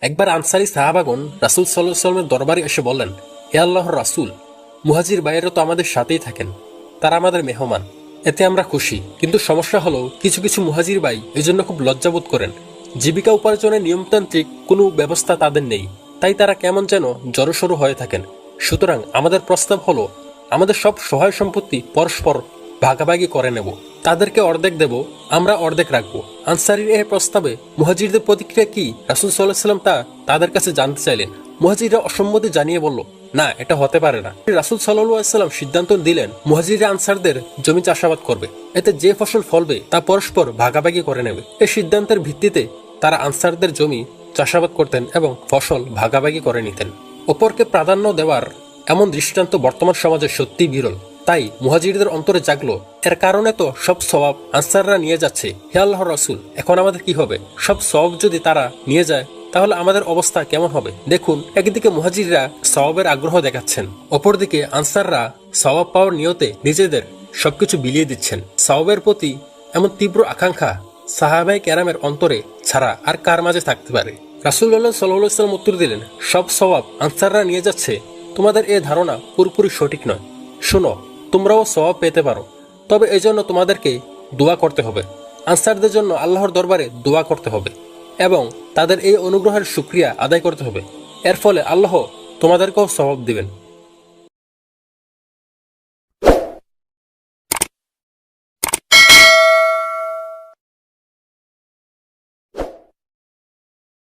একবার আনসারি সাহাবাগন রাসুল সাল্লাহ সাল্লামের দরবারে এসে বললেন, হে আল্লাহর রাসুল, মুহাজির বাইরে তো আমাদের সাথেই থাকেন। তারা আমাদের মেহমান। এতে আমরা খুশি। কিন্তু সমস্যা হলো, কিছু কিছু মুহাজির ভাই এজন্য খুব লজ্জাবোধ করেন। জীবিকা উপার্জনের নিয়মতান্ত্রিক কোনো ব্যবস্থা তাদের নেই। তাই তারা কেমন যেন জড়সড় হয়ে থাকেন। সুতরাং আমাদের প্রস্তাব হলো, আমাদের সব সহায় সম্পত্তি পরস্পর ভাগাভাগি করে নেব। তাদেরকে অর্ধেক দেব, আমরা অর্ধেক রাখব। আনসারির এই প্রস্তাবে মুহাজিরদের প্রতিক্রিয়া কি? রাসুল সাল্লাহ সাল্লাম তা তাদের কাছে জানতে চাইলেন। মুহাজিরা অসম্মতি জানিয়ে বলল, না, এটা হতে পারে না। রাসুল সাল্লাম সিদ্ধান্ত দিলেন মুহাজিরা আনসারদের জমি চাষাবাদ করবে। এতে যে ফসল ফলবে, তা পরস্পর ভাগাভাগি করে নেবে। এই সিদ্ধান্তের ভিত্তিতে তারা আনসারদের জমি চাষাবাদ করতেন এবং ফসল ভাগাভাগি করে নিতেন। অপরকে প্রাধান্য দেওয়ার এমন দৃষ্টান্ত বর্তমান সমাজে সত্যি বিরল। তাই মুহাজিরদের অন্তরে জাগলো, এর কারণে তো সব স্বভাব আনসাররা নিয়ে যাচ্ছে। হে আল্লাহ রসুল, এখন আমাদের কি হবে? সব সব যদি তারা নিয়ে যায়, তাহলে আমাদের অবস্থা কেমন হবে? দেখুন, একদিকে মুহাজিররা সওয়াবের আগ্রহ দেখাচ্ছেন, অপরদিকে আনসাররা সওয়াব পাওয়ার নিয়তে নিজেদের সবকিছু বিলিয়ে দিচ্ছেন। সওয়াবের প্রতি এমন তীব্র আকাঙ্ক্ষা সাহাবাই ক্যারামের অন্তরে ছাড়া আর কার মাঝে থাকতে পারে? রাসুল্লাহ সাল্লাহ সাল্লাম উত্তর দিলেন, সব সওয়াব আনসাররা নিয়ে যাচ্ছে, তোমাদের এ ধারণা পুরোপুরি সঠিক নয়। শোনো তোমরাও স্বভাব পেতে পারো। তবে এই জন্য তোমাদেরকে দোয়া করতে হবে। আনসারদের জন্য আল্লাহর দরবারে দোয়া করতে হবে এবং তাদের এই অনুগ্রহের সুক্রিয়া আদায় করতে হবে। এর ফলে আল্লাহ তোমাদেরকেও স্বভাব দিবেন।